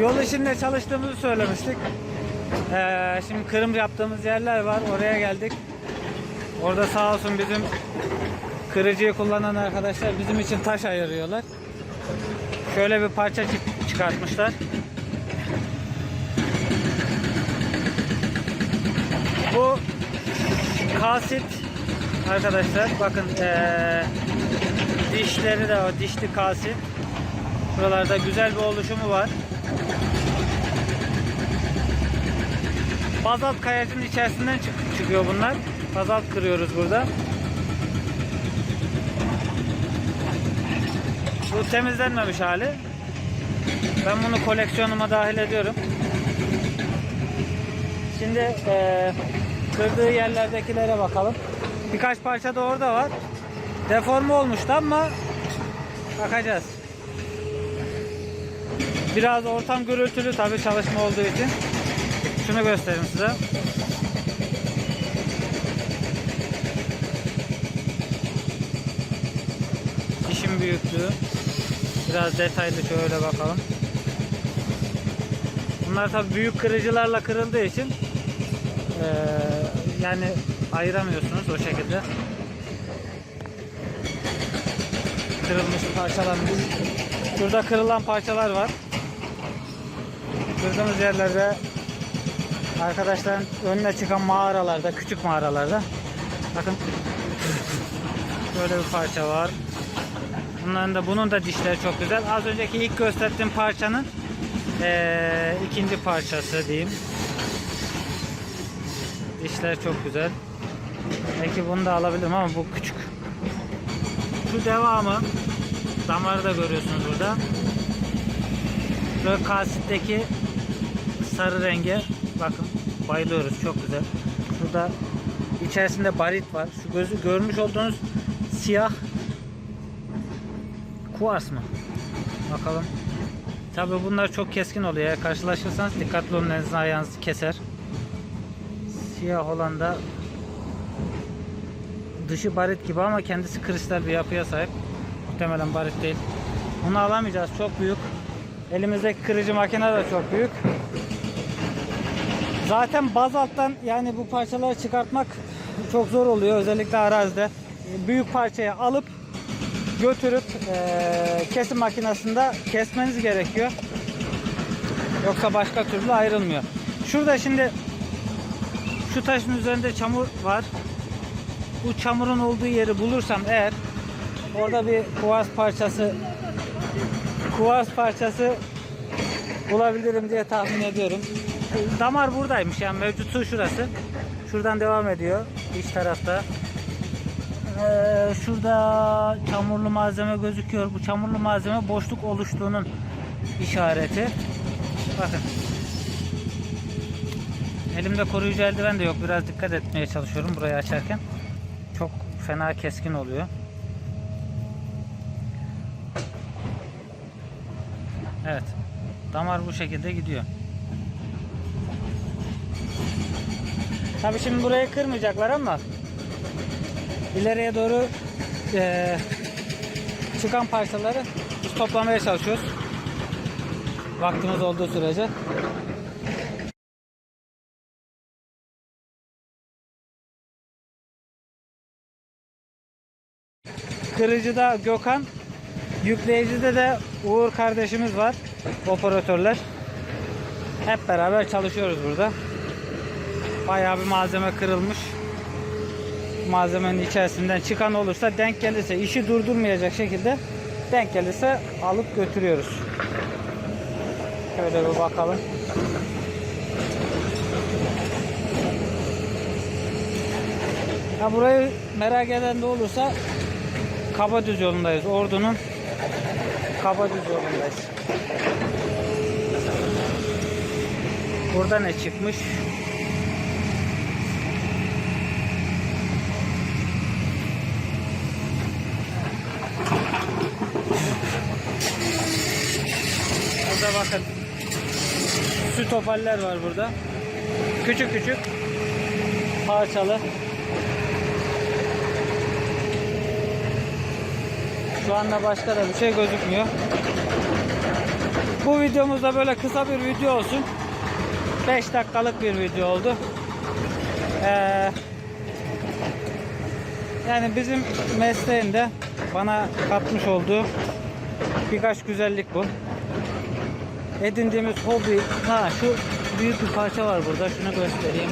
Yol işinde çalıştığımızı söylemiştik. Ee, şimdi kırım yaptığımız yerler var. Oraya geldik. Orada sağ olsun bizim kırıcıyı kullanan arkadaşlar bizim için taş ayırıyorlar. Şöyle bir parça çık- çıkartmışlar. Bu kasit arkadaşlar bakın ee, dişleri de o dişli kasit. Buralarda güzel bir oluşumu var. Bazalt kayacının içerisinden çık- çıkıyor bunlar. Bazalt kırıyoruz burada. Bu temizlenmemiş hali. Ben bunu koleksiyonuma dahil ediyorum. Şimdi eee, kırdığı yerlerdekilere bakalım. Birkaç parça da orada var. Deforme olmuştu ama bakacağız. Biraz ortam gürültülü tabi çalışma olduğu için. Şunu göstereyim size. Dişin büyüklüğü. Biraz detaylı şöyle bakalım. Bunlar tabi büyük kırıcılarla kırıldığı için eee, yani ayıramıyorsunuz o şekilde. Kırılmış parçalanmış. Şurada kırılan parçalar var. Kırdığımız yerlerde arkadaşların önüne çıkan mağaralarda, küçük mağaralarda bakın böyle bir parça var. Bunların da bunun da dişleri çok güzel. Az önceki ilk gösterdiğim parçanın eee, ikinci parçası diyeyim. Dişler çok güzel. Belki bunu da alabilirim ama bu küçük. Şu devamı damarı da görüyorsunuz burada. Böyle kasitteki sarı renge bakın bayılıyoruz çok güzel. Şurada içerisinde barit var. Şu gözü görmüş olduğunuz siyah kuars mı? Bakalım. Tabi bunlar çok keskin oluyor. Eğer karşılaşırsanız dikkatli olun elinizin ayağınızı keser. Siyah olan da dışı barit gibi ama kendisi kristal bir yapıya sahip. Muhtemelen barit değil. Bunu alamayacağız. Çok büyük. Elimizdeki kırıcı makine de çok büyük. Zaten bazalttan yani bu parçaları çıkartmak çok zor oluyor. Özellikle arazide. Büyük parçayı alıp götürüp eee, kesim makinesinde kesmeniz gerekiyor. Yoksa başka türlü ayrılmıyor. Şurada şimdi şu taşın üzerinde çamur var. Bu çamurun olduğu yeri bulursam eğer orada bir kuvars parçası kuvars parçası bulabilirim diye tahmin ediyorum. Damar buradaymış yani mevcutsu şurası. Şuradan devam ediyor iç tarafta. Ee, şurada çamurlu malzeme gözüküyor. Bu çamurlu malzeme boşluk oluştuğunun işareti. Bakın. Elimde koruyucu eldiven de yok. Biraz dikkat etmeye çalışıyorum burayı açarken. Çok fena keskin oluyor. Evet. Damar bu şekilde gidiyor. Tabi şimdi burayı kırmayacaklar ama ileriye doğru eee, çıkan parçaları biz toplamaya çalışıyoruz. Vaktimiz olduğu sürece. Kırıcıda Gökhan, yükleyicide de Uğur kardeşimiz var. Operatörler. Hep beraber çalışıyoruz burada. Bayağı bir malzeme kırılmış. Malzemenin içerisinden çıkan olursa denk gelirse işi durdurmayacak şekilde denk gelirse alıp götürüyoruz. Şöyle bir bakalım. Ha burayı merak eden de olursa Kabadüz yolundayız. Ordu'nun Kabadüz yolundayız. Burada ne çıkmış? Burada bakın. Süt hopaller var burada. Küçük küçük parçalı. Şu anda başka da bir şey gözükmüyor. Bu videomuzda böyle kısa bir video olsun. 5 dakikalık bir video oldu. Ee, yani bizim mesleğimde bana katmış olduğu birkaç güzellik bu. Edindiğimiz hobi. Ha şu büyük bir parça var burada. Şunu göstereyim.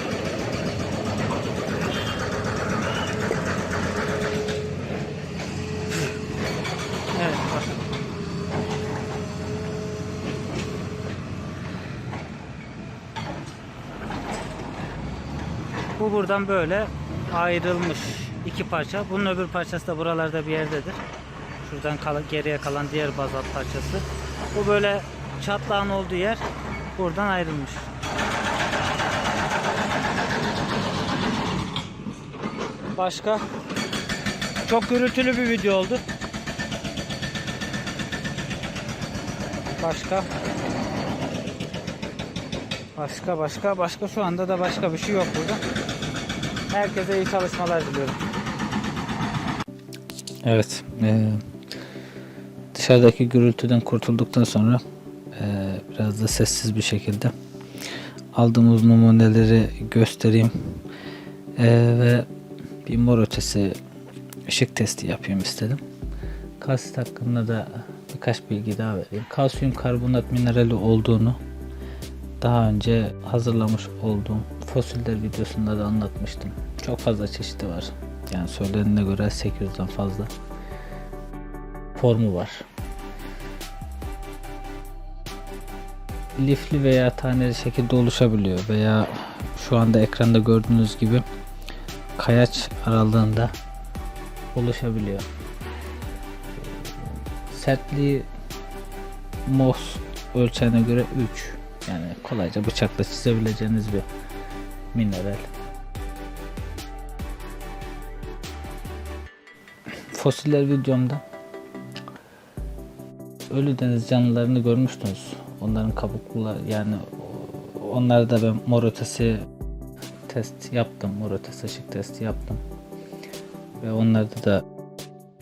Evet bakın. Bu buradan böyle ayrılmış iki parça. Bunun öbür parçası da buralarda bir yerdedir. Şuradan kal- geriye kalan diğer bazalt parçası. Bu böyle çatlağın olduğu yer buradan ayrılmış. Başka çok gürültülü bir video oldu. Başka Başka başka başka şu anda da başka bir şey yok burada. Herkese iyi çalışmalar diliyorum. Evet. eee, dışarıdaki gürültüden kurtulduktan sonra biraz da sessiz bir şekilde aldığımız numuneleri göstereyim. Eee, ve bir mor ötesi ışık testi yapayım istedim. Kalsit hakkında da birkaç bilgi daha vereyim. Kalsiyum karbonat minerali olduğunu daha önce hazırlamış olduğum fosiller videosunda da anlatmıştım. Çok fazla çeşidi var. Yani söylenene göre 800'den fazla formu var. Lifli veya taneli şekilde oluşabiliyor veya şu anda ekranda gördüğünüz gibi kayaç aralığında oluşabiliyor. Sertliği MOS ölçeğine göre 3 yani kolayca bıçakla çizebileceğiniz bir mineral. Fosiller videomda ölü deniz canlılarını görmüştünüz. Onların kabukları yani onları da ben mor ötesi test yaptım. Mor ötesi ışık testi yaptım. Ve onlarda da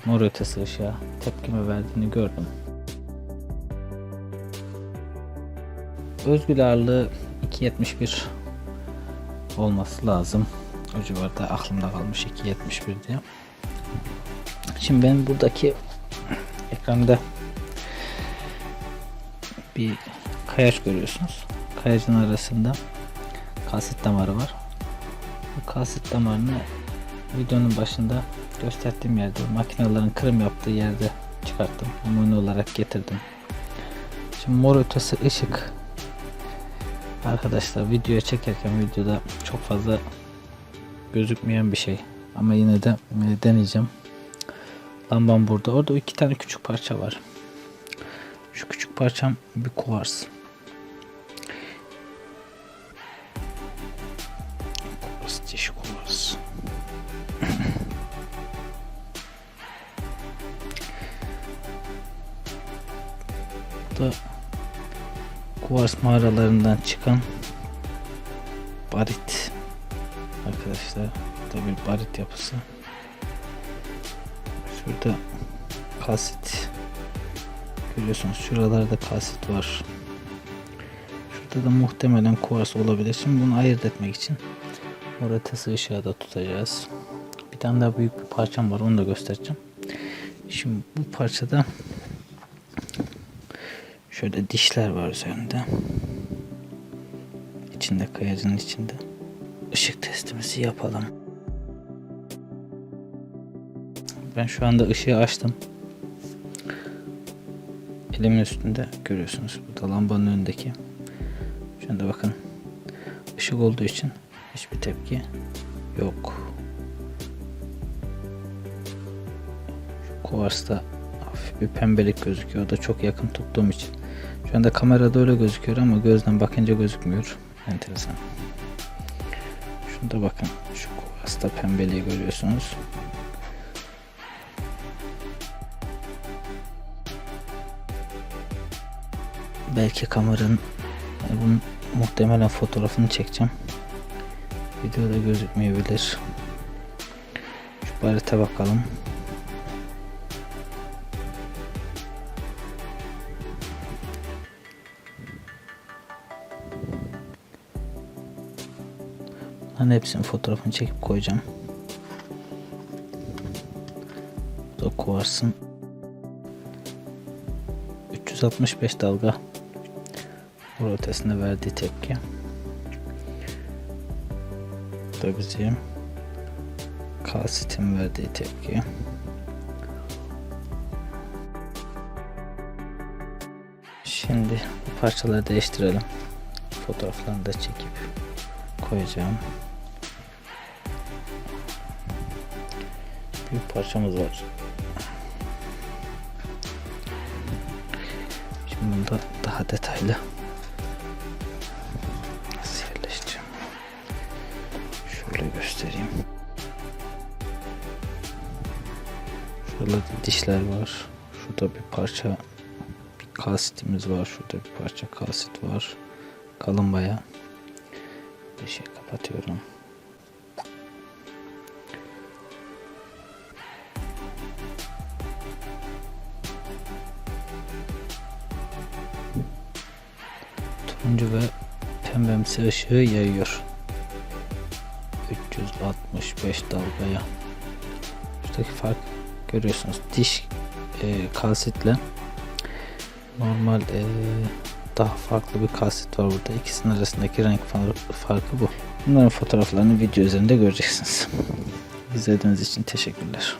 mor ötesi ışığa tepkime verdiğini gördüm. Özgül ağırlığı 2.71 olması lazım. O civarda aklımda kalmış 2.71 diye. Şimdi ben buradaki ekranda bir kayaç görüyorsunuz. Kayacın arasında kalsit damarı var. Bu kalsit damarını videonun başında gösterdiğim yerde makinelerin kırım yaptığı yerde çıkarttım. Numune olarak getirdim. Şimdi mor ötesi ışık Arkadaşlar videoya çekerken videoda çok fazla gözükmeyen bir şey. Ama yine de deneyeceğim. Lambam burada. Orada iki tane küçük parça var. Şu küçük parçam bir kuvars. Kuvars, kuvars. Bu da kuvars mağaralarından çıkan barit arkadaşlar da bir barit yapısı şurada kalsit görüyorsunuz şuralarda kalsit var şurada da muhtemelen kuvars olabilir şimdi bunu ayırt etmek için orada ışığa da tutacağız bir tane daha büyük bir parçam var onu da göstereceğim şimdi bu parçada Şöyle dişler var üzerinde. İçinde kayacın içinde. Işık testimizi yapalım. Ben şu anda ışığı açtım. Elimin üstünde görüyorsunuz. Bu da lambanın önündeki. Şu anda bakın. ışık olduğu için hiçbir tepki yok. Şu kuvarsta hafif bir pembelik gözüküyor. O da çok yakın tuttuğum için. Şu anda kamerada öyle gözüküyor ama gözden bakınca gözükmüyor. Enteresan. Şunda bakın. Şu hasta pembeliği görüyorsunuz. belki kameranın yani bunun muhtemelen fotoğrafını çekeceğim. Videoda gözükmeyebilir. Şu harita bakalım. Bunların hepsinin fotoğrafını çekip koyacağım. Bu da kuvarsın. 365 dalga vur ötesinde verdiği tepki. Bu da bizim kalsitin verdiği tepki. Şimdi bu parçaları değiştirelim. Fotoğraflarını da çekip koyacağım. Bir parçamız var. Şimdi bunu da daha detaylı göstereyim. Şurada dişler var. Şurada bir parça kalsitimiz var. Şurada bir parça kalsit var. Kalın baya. Bir şey kapatıyorum. Turuncu ve pembemsi ışığı yayıyor. 365 dalgaya. Şuradaki fark görüyorsunuz. Diş e, kalsitle normal e, daha farklı bir kalsit var burada. İkisinin arasındaki renk far- farkı bu. Bunların fotoğraflarını video üzerinde göreceksiniz. İzlediğiniz için teşekkürler.